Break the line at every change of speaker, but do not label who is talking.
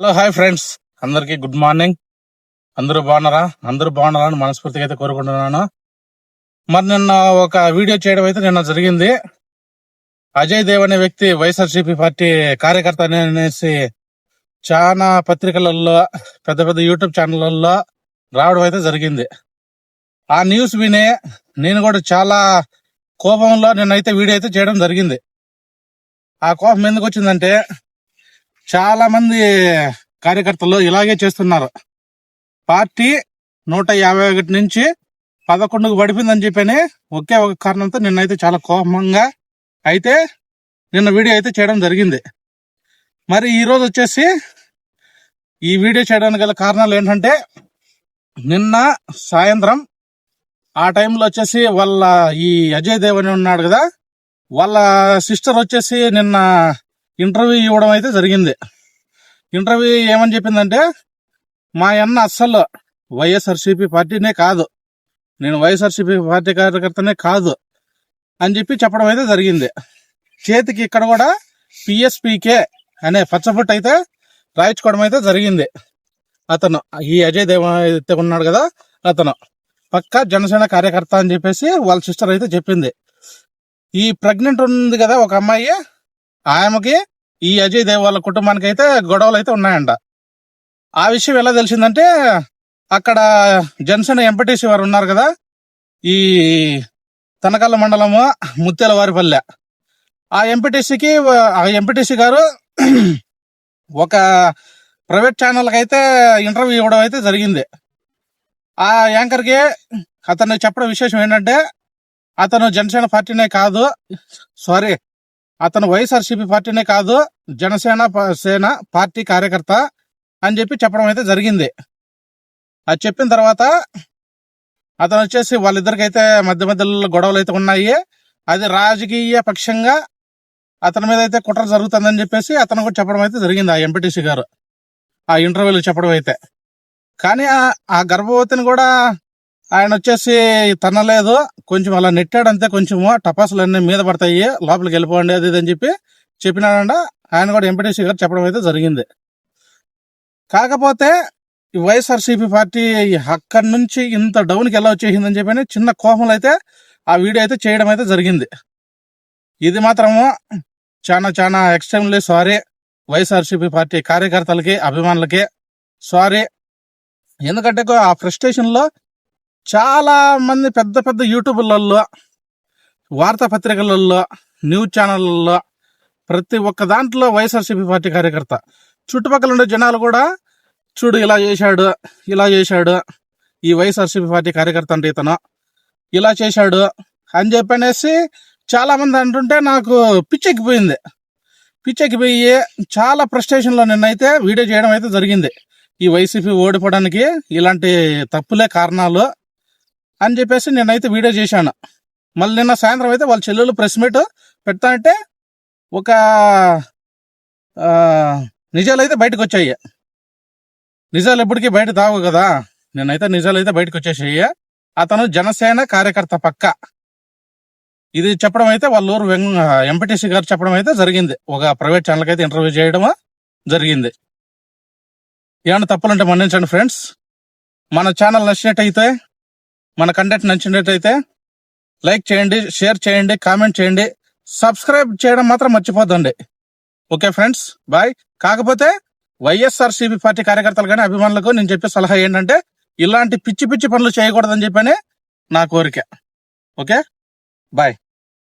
Hello hi friends. అందరికి good morning. అందరూ బాగున్నారా? అందరూ బాగున్నారా అని మనస్ఫూర్తిగా అయితే కోరుకుంటున్నాను. మరి నిన్న ఒక వీడియో చేయడం అయితే నిన్న జరిగింది. అజయ్ దేవ్ అనే వ్యక్తి వైఎస్ఆర్సీపీ పార్టీ కార్యకర్త అనేసి చాలా పత్రికలలో పెద్ద పెద్ద యూట్యూబ్ ఛానళ్ళల్లో రావడం అయితే జరిగింది. ఆ న్యూస్ విని నేను కూడా చాలా కోపంలో నిన్నైతే వీడియో అయితే చేయడం జరిగింది. ఆ కోపం ఎందుకు వచ్చిందంటే చాలా మంది కార్యకర్తలు ఇలాగే చేస్తున్నారు. పార్టీ నూట యాభై ఒకటి నుంచి పదకొండుకు పడిపోయిందని చెప్పని ఒకే ఒక కారణంతో నిన్నైతే చాలా కోపంగా అయితే నిన్న వీడియో అయితే చేయడం జరిగింది. మరి ఈరోజు వచ్చేసి ఈ వీడియో చేయడానికి గల కారణాలు ఏంటంటే నిన్న సాయంత్రం ఆ టైంలో వచ్చేసి వాళ్ళ ఈ అజయ్ దేవ్ అని ఉన్నాడు కదా వాళ్ళ సిస్టర్ వచ్చేసి నిన్న ఇంటర్వ్యూ ఇవ్వడం అయితే జరిగింది. ఇంటర్వ్యూ ఏమని చెప్పిందంటే మా అన్న అస్సలు వైఎస్ఆర్సీపీ పార్టీనే కాదు. నేను వైఎస్ఆర్సీపీ పార్టీ కార్యకర్తనే కాదు అని చెప్పి చెప్పడం అయితే జరిగింది. చేతికి ఇక్కడ కూడా పిఎస్పీకే అనే పచ్చబొట్టు అయితే రాయించుకోవడం అయితే జరిగింది. అతను ఈ అజయ్ దేవ అయితే ఉన్నాడు కదా అతను పక్కా జనసేన కార్యకర్త అని చెప్పేసి వాళ్ళ సిస్టర్ అయితే చెప్పింది. ఈ ప్రెగ్నెంట్ ఉంది కదా ఒక అమ్మాయి ఆమెకి ఈ అజయ్ దేవ్ వాళ్ళ కుటుంబానికి అయితే గొడవలు అయితే ఉన్నాయంట. ఆ విషయం ఎలా తెలిసిందంటే అక్కడ జన్సన్ ఎంపటీసీ వారు ఉన్నారు కదా ఈ తనకల్ల మండలము ముత్యాల వారిపల్లె ఆ ఎంపీటీసీకి ఆ ఎంపీటీసీ గారు ఒక ప్రైవేట్ ఛానల్కి అయితే ఇంటర్వ్యూ ఇవ్వడం అయితే జరిగింది. ఆ యాంకర్కి అతను చెప్పడం విశేషం ఏంటంటే అతను జనసేన పార్టీనే కాదు సారీ అతను వైఎస్ఆర్సీపీ పార్టీనే కాదు జనసేన ప- సేన పార్టీ కార్యకర్త అని చెప్పి చెప్పడం అయితే జరిగింది. అది చెప్పిన తర్వాత అతను వచ్చేసి వాళ్ళిద్దరికైతే మధ్య మధ్యలో గొడవలు అయితే ఉన్నాయి. అది రాజకీయ పక్షంగా అతని మీద అయితే కుట్ర జరుగుతుందని చెప్పేసి అతను కూడా చెప్పడం అయితే జరిగింది ఆ ఎంపీటీసీ గారు. ఆ ఇంటర్వ్యూలో చెప్పడం అయితే. కానీ ఆ గర్భవతిని కూడా ఆయన వచ్చేసి తనలేదు కొంచెం అలా నెట్టాడంతే కొంచెము టపాసులు అన్నీ మీద పడతాయి లోపలికి వెళ్ళిపోండి అది ఇది అని చెప్పి చెప్పినాడంట. ఆయన కూడా ఎంపీటీసీ గారు చెప్పడం అయితే జరిగింది. కాకపోతే ఈ వైఎస్ఆర్సీపీ పార్టీ అక్కడి నుంచి ఇంత డౌన్కి ఎలా వచ్చేసిందని చెప్పి చిన్న కోపంలో అయితే ఆ వీడియో అయితే చేయడం అయితే జరిగింది. ఇది మాత్రము చాలా చాలా ఎక్స్ట్రీమ్లీ సారీ. వైఎస్ఆర్సీపీ పార్టీ కార్యకర్తలకి అభిమానులకి సారీ. ఎందుకంటే ఆ ఫ్రస్ట్రేషన్లో చాలా మంది పెద్ద పెద్ద యూట్యూబ్లలో వార్తాపత్రికలలో న్యూస్ ఛానళ్ళల్లో ప్రతి ఒక్క దాంట్లో వైఎస్ఆర్సీపీ పార్టీ కార్యకర్త. చుట్టుపక్కల ఉండే జనాలు కూడా చూడు ఇలా చేశాడు ఇలా చేశాడు ఈ వైఎస్ఆర్సీపీ పార్టీ కార్యకర్త అంటే ఇతను ఇలా చేశాడు అని చెప్పనేసి చాలామంది అంటుంటే నాకు పిచ్చెక్కిపోయింది. పిచ్చెక్కిపోయి చాలా ప్రస్టేషన్లో నిన్నైతే వీడియో చేయడం అయితే జరిగింది. ఈ వైసీపీ ఓడిపోవడానికి ఇలాంటి తప్పులే కారణాలు అని చెప్పేసి నేనైతే వీడియో చేశాను. మళ్ళీ నిన్న సాయంత్రం అయితే వాళ్ళ చెల్లెలు ప్రెస్ మీట్ పెడతానంటే ఒక నిజాలు అయితే బయటకు వచ్చాయి. నిజాలు ఎప్పటికీ బయట తావు కదా. నేనైతే నిజాలు అయితే బయటకు వచ్చేసాయి. అతను జనసేన కార్యకర్త పక్క. ఇది చెప్పడం అయితే వాళ్ళ ఊరు ఎంపీటీసీ గారు చెప్పడం అయితే జరిగింది. ఒక ప్రైవేట్ ఛానల్కి అయితే ఇంటర్వ్యూ చేయడం జరిగింది. ఏమైనా తప్పులుంటే మన్నించండి ఫ్రెండ్స్. మన ఛానల్ నచ్చినట్టయితే మన కంటెంట్ నచ్చినట్టయితే లైక్ చేయండి షేర్ చేయండి కామెంట్ చేయండి సబ్స్క్రైబ్ చేయడం మాత్రం మర్చిపోద్దండి. ఓకే ఫ్రెండ్స్ బాయ్ కాకపోతే వైఎస్ఆర్సీపీ పార్టీ కార్యకర్తలు కానీ అభిమానులకు నేను చెప్పే సలహా ఏంటంటే ఇలాంటి పిచ్చి పిచ్చి పనులు చేయకూడదని చెప్పని నా కోరిక. Okay bye